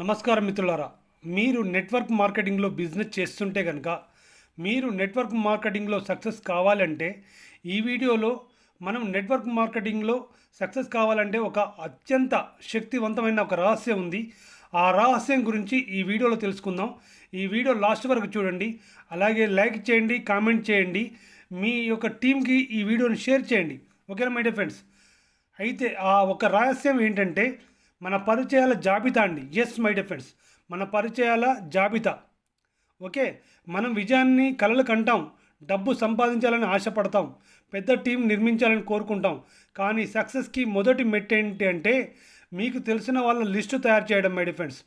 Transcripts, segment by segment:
నమస్కారం మిత్రులారా మీరు నెట్వర్క్ మార్కెటింగ్లో బిజినెస్ చేస్తుంటే కనుక మీరు నెట్వర్క్ మార్కెటింగ్లో సక్సెస్ కావాలంటే ఈ వీడియోలో మనం నెట్వర్క్ మార్కెటింగ్లో సక్సెస్ కావాలంటే ఒక అత్యంత శక్తివంతమైన ఒక రహస్యం ఉంది. ఆ రహస్యం గురించి ఈ వీడియోలో తెలుసుకుందాం. ఈ వీడియో లాస్ట్ వరకు చూడండి. అలాగే లైక్ చేయండి కామెంట్ చేయండి. మీ యొక్క టీంకి ఈ వీడియోని షేర్ చేయండి. ఓకేనా మై డియర్ ఫ్రెండ్స్? అయితే ఆ ఒక రహస్యం ఏంటంటే మన పరిచయాల జాబితా అండి. ఎస్ మై డిఫెన్స్ మన పరిచయాల జాబితా. ఓకే? మనం విజయాన్ని కలలు కంటాం. డబ్బు సంపాదించాలని ఆశపడతాం. పెద్ద టీం నిర్మించాలని కోరుకుంటాం. కానీ సక్సెస్కి మొదటి మెట్ ఏంటి అంటే మీకు తెలిసిన వాళ్ళ లిస్టు తయారు చేయడం మై డిఫెండ్స్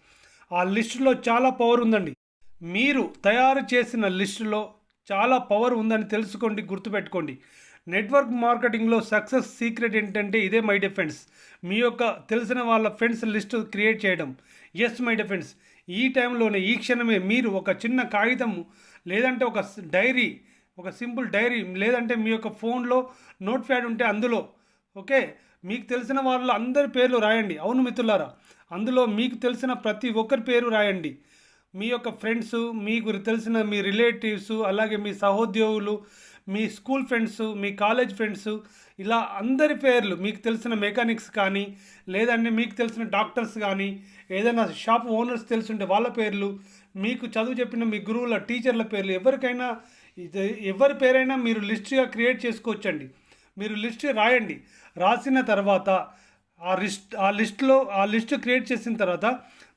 ఆ లిస్టులో చాలా పవర్ ఉందండి. మీరు తయారు చేసిన లిస్టులో చాలా పవర్ ఉందని తెలుసుకోండి గుర్తుపెట్టుకోండి. నెట్వర్క్ మార్కెటింగ్లో సక్సెస్ సీక్రెట్ ఏంటంటే ఇదే మై డిఫెన్స్. ఫ్రెండ్స్ మీ యొక్క తెలిసిన వాళ్ళ ఫ్రెండ్స్ లిస్ట్ క్రియేట్ చేయడం. ఎస్ మై డిఫెన్స్ ఫ్రెండ్స్ ఈ టైంలోనే ఈ క్షణమే మీరు ఒక చిన్న కాగితం లేదంటే ఒక డైరీ ఒక సింపుల్ డైరీ లేదంటే మీ యొక్క ఫోన్లో నోట్ ప్యాడ్ ఉంటే అందులో ఓకే? మీకు తెలిసిన వాళ్ళ అందరి పేర్లు రాయండి. అవును మిత్రులారా అందులో మీకు తెలిసిన ప్రతి ఒక్కరి పేరు రాయండి. మీ యొక్క ఫ్రెండ్స్ మీకు తెలిసిన మీ రిలేటివ్స్ అలాగే మీ సహోద్యోగులు మీ స్కూల్ ఫ్రెండ్స్ మీ కాలేజ్ ఫ్రెండ్స్ ఇలా అందరి పేర్లు మీకు తెలిసిన మెకానిక్స్ కానీ లేదంటే మీకు తెలిసిన డాక్టర్స్ కానీ ఏదైనా షాప్ ఓనర్స్ తెలుసుంటే వాళ్ళ పేర్లు మీకు చదువు చెప్పిన మీ గురువుల టీచర్ల పేర్లు ఎవరికైనా ఇది ఎవరి పేరైనా మీరు లిస్ట్గా క్రియేట్ చేసుకోవచ్చండి. మీరు లిస్ట్ రాయండి. రాసిన తర్వాత ఆ లిస్ట్ ఆ లిస్ట్లో ఆ లిస్ట్ క్రియేట్ చేసిన తర్వాత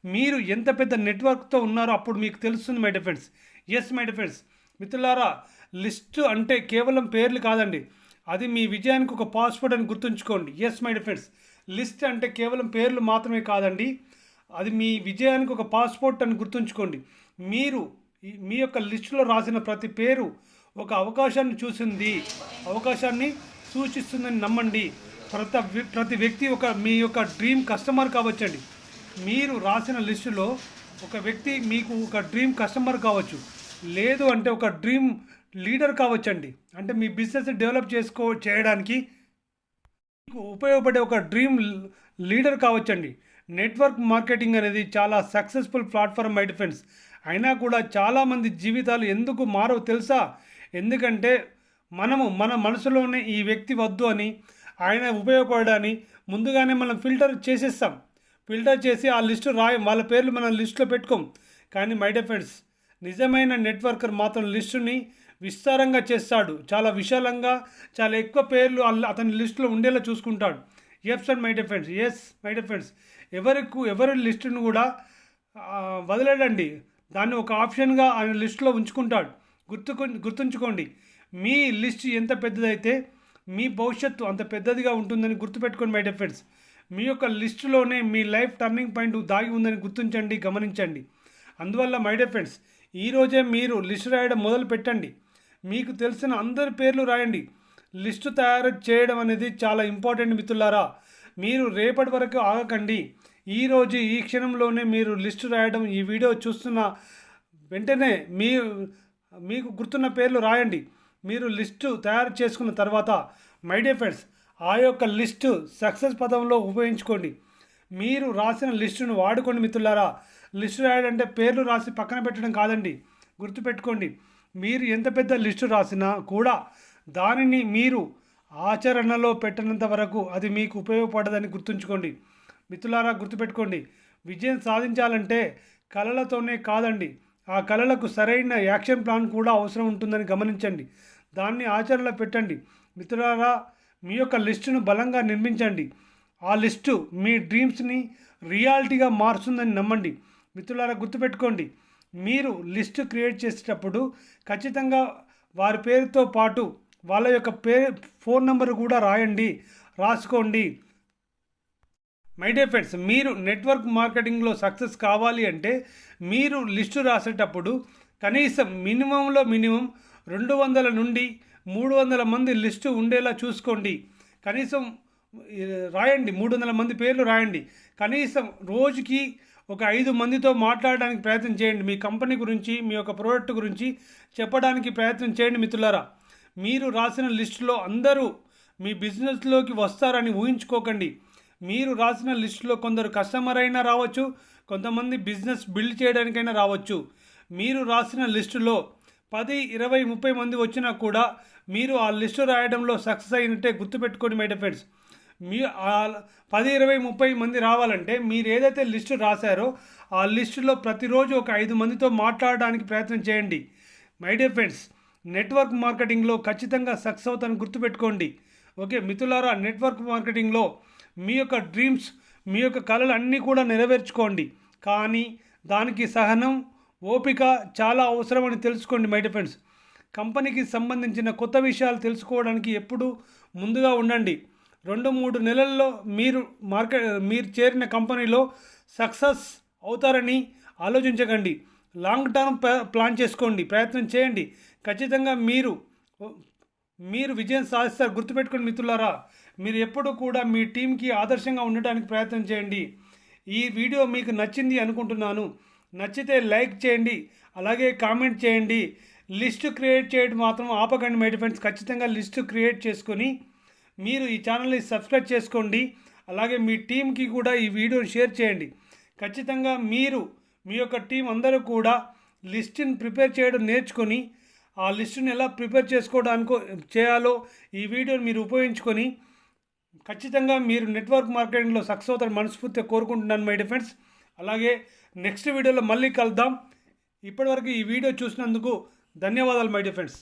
మీరు ఎంత పెద్ద నెట్వర్క్తో ఉన్నారో అప్పుడు మీకు తెలుస్తుంది my defends S my defends మిత్రులారా లిస్ట్ అంటే కేవలం పేర్లు కాదండి. అది మీ విజయానికి ఒక పాస్వర్డ్ అని గుర్తుంచుకోండి. ఎస్ మై ఫ్రెండ్స్ లిస్ట్ అంటే కేవలం పేర్లు మాత్రమే కాదండి. అది మీ విజయానికి ఒక పాస్పోర్ట్ అని గుర్తుంచుకోండి. మీరు మీ యొక్క లిస్టులో రాసిన ప్రతి పేరు ఒక అవకాశాన్ని చూసింది. అవకాశాన్ని సూచిస్తుందని నమ్మండి. ప్రతి ప్రతి వ్యక్తి ఒక మీ యొక్క డ్రీమ్ కస్టమర్ కావచ్చండి. మీరు రాసిన లిస్టులో ఒక వ్యక్తి మీకు ఒక డ్రీమ్ కస్టమర్ కావచ్చు. లేదు అంటే ఒక డ్రీమ్ లీడర్ కావచ్చండి. అంటే మీ బిజినెస్ డెవలప్ చేసుకో చేయడానికి మీకు ఉపయోగపడే ఒక డ్రీమ్ లీడర్ కావచ్చండి. నెట్వర్క్ మార్కెటింగ్ అనేది చాలా సక్సెస్ఫుల్ ప్లాట్ఫామ్ మై డిఫెన్స్ అయినా కూడా చాలామంది జీవితాలు ఎందుకు మారవు తెలుసా? ఎందుకంటే మనము మన మనసులోనే ఈ వ్యక్తి వద్దు అని ఆయన ఉపయోగపడని ముందుగానే మనం ఫిల్టర్ చేసేస్తాం. ఫిల్టర్ చేసి ఆ లిస్టు రాయం వాళ్ళ పేర్లు మనం లిస్టులో పెట్టుకోం. కానీ మై డియర్ నిజమైన నెట్వర్కర్ మాత్రం లిస్టుని విస్తారంగా చేస్తాడు. చాలా విశాలంగా చాలా ఎక్కువ పేర్లు అతని లిస్టులో ఉండేలా చూసుకుంటాడు. FS and my defence friends S my defence ఎవరికి ఎవరి లిస్టును కూడా వదిలేడండి. దాన్ని ఒక ఆప్షన్గా ఆయన లిస్టులో ఉంచుకుంటాడు. గుర్తుకు గుర్తుంచుకోండి. మీ లిస్ట్ ఎంత పెద్దదైతే మీ భవిష్యత్తు అంత పెద్దదిగా ఉంటుందని గుర్తుపెట్టుకోండి మై డిఫెన్స్ ఫ్రెండ్స్. మీ యొక్క లిస్టులోనే మీ లైఫ్ టర్నింగ్ పాయింట్ దాగి ఉందని గుర్తించండి గమనించండి. అందువల్ల మై డియర్ ఫ్రెండ్స్ ఈరోజే మీరు లిస్ట్ రాయడం మొదలు పెట్టండి మీకు తెలిసిన అందరి పేర్లు రాయండి. లిస్టు తయారు చేయడం అనేది చాలా ఇంపార్టెంట్ మిత్రులారా. మీరు రేపటి వరకు ఆగకండి. ఈరోజు ఈ క్షణంలోనే మీరు లిస్టు రాయడం ఈ వీడియో చూస్తున్న వెంటనే మీ మీకు గుర్తున్న పేర్లు రాయండి. మీరు లిస్టు తయారు చేసుకున్న తర్వాత మై డియర్ ఫ్రెండ్స్ ఆ యొక్క లిస్టు సక్సెస్ పదంలో ఉపయోగించుకోండి. మీరు రాసిన లిస్టును వాడుకోండి మిత్రులారా. లిస్టు రాయడంటే పేర్లు రాసి పక్కన పెట్టడం కాదండి. గుర్తుపెట్టుకోండి. మీరు ఎంత పెద్ద లిస్టు రాసినా కూడా దానిని మీరు ఆచరణలో పెట్టినంత వరకు అది మీకు ఉపయోగపడదని గుర్తుంచుకోండి. మిత్రులారా గుర్తుపెట్టుకోండి. విజయం సాధించాలంటే కళలతోనే కాదండి. ఆ కళలకు సరైన యాక్షన్ ప్లాన్ కూడా అవసరం ఉంటుందని గమనించండి. దాన్ని ఆచరణలో పెట్టండి. మిత్రులారా మీ యొక్క లిస్టును బలంగా నిర్మించండి. ఆ లిస్టు మీ డ్రీమ్స్ని రియాలిటీగా మారుస్తుందని నమ్మండి. మిత్రులారా గుర్తుపెట్టుకోండి. మీరు లిస్టు క్రియేట్ చేసేటప్పుడు ఖచ్చితంగా వారి పేరుతో పాటు వాళ్ళ యొక్క పే ఫోన్ నెంబర్ కూడా రాయండి రాసుకోండి. మై డే ఫ్రెండ్స్ మీరు నెట్వర్క్ మార్కెటింగ్లో సక్సెస్ కావాలి అంటే మీరు లిస్టు రాసేటప్పుడు కనీసం మినిమంలో మినిమం రెండు వందల నుండి మూడు వందల మంది లిస్టు ఉండేలా చూసుకోండి. కనీసం రాయండి. మూడు వందల మంది పేర్లు రాయండి. కనీసం రోజుకి ఒక ఐదు మందితో మాట్లాడడానికి ప్రయత్నం చేయండి. మీ కంపెనీ గురించి మీ యొక్క ప్రోడక్ట్ గురించి చెప్పడానికి ప్రయత్నం చేయండి మిత్రులారా. మీరు రాసిన లిస్టులో అందరూ మీ బిజినెస్లోకి వస్తారని ఊహించుకోకండి. మీరు రాసిన లిస్టులో కొందరు కస్టమర్ అయినా రావచ్చు కొంతమంది బిజినెస్ బిల్డ్ చేయడానికైనా రావచ్చు. మీరు రాసిన లిస్టులో పది ఇరవై ముప్పై మంది వచ్చినా కూడా మీరు ఆ లిస్టు రాయడంలో సక్సెస్ అయినట్టే గుర్తుపెట్టుకోండి మై ఫ్రెండ్స్ మీ పది ఇరవై ముప్పై మంది రావాలంటే మీరు ఏదైతే లిస్టు రాశారో ఆ లిస్టులో ప్రతిరోజు ఒక ఐదు మందితో మాట్లాడడానికి ప్రయత్నం చేయండి. మై డియర్ ఫ్రెండ్స్ నెట్వర్క్ మార్కెటింగ్లో ఖచ్చితంగా సక్సెస్ అవుతాను గుర్తుపెట్టుకోండి. ఓకే మిత్రులారా నెట్వర్క్ మార్కెటింగ్లో మీ యొక్క డ్రీమ్స్ మీ యొక్క కళలు అన్నీ కూడా నెరవేర్చుకోండి. కానీ దానికి సహనం ఓపిక చాలా అవసరమని తెలుసుకోండి మై డియర్ ఫ్రెండ్స్ కంపెనీకి సంబంధించిన కొత్త విషయాలు తెలుసుకోవడానికి ఎప్పుడూ ముందుగా ఉండండి. రెండు మూడు నెలల్లో మీరు మార్కెట్ మీరు చేరిన కంపెనీలో సక్సెస్ అవుతారని ఆలోచించకండి. లాంగ్ టర్మ్ ప్లాన్ చేసుకోండి. ప్రయత్నం చేయండి. ఖచ్చితంగా మీరు మీరు విజయం సాధిస్తారు. గుర్తుపెట్టుకుని మిత్రులారా మీరు ఎప్పుడు కూడా మీ టీంకి ఆదర్శంగా ఉండటానికి ప్రయత్నం చేయండి. ఈ వీడియో మీకు నచ్చింది అనుకుంటున్నాను. నచ్చితే లైక్ చేయండి. అలాగే కామెంట్ చేయండి. లిస్టు క్రియేట్ చేయడం మాత్రం ఆపకండి మై ఫ్రెండ్స్. ఖచ్చితంగా లిస్టు క్రియేట్ చేసుకొని మీరు ఈ ఛానల్ని సబ్స్క్రైబ్ చేసుకోండి. అలాగే మీ టీంకి కూడా ఈ వీడియోని షేర్ చేయండి. ఖచ్చితంగా మీరు మీ యొక్క టీం అందరూ కూడా లిస్ట్ని ప్రిపేర్ చేయడం నేర్చుకొని ఆ లిస్టుని ఎలా ప్రిపేర్ చేసుకోవడానికో చేయాలో ఈ వీడియోని మీరు ఉపయోగించుకొని ఖచ్చితంగా మీరు నెట్వర్క్ మార్కెటింగ్లో సక్సెస్ అవుతారని మనస్ఫూర్తిగా కోరుకుంటున్నాను మై డిఫెండ్స్ అలాగే నెక్స్ట్ వీడియోలో మళ్ళీ కలుద్దాం. ఇప్పటివరకు ఈ వీడియో చూసినందుకు ధన్యవాదాలు మై డిఫెండ్స్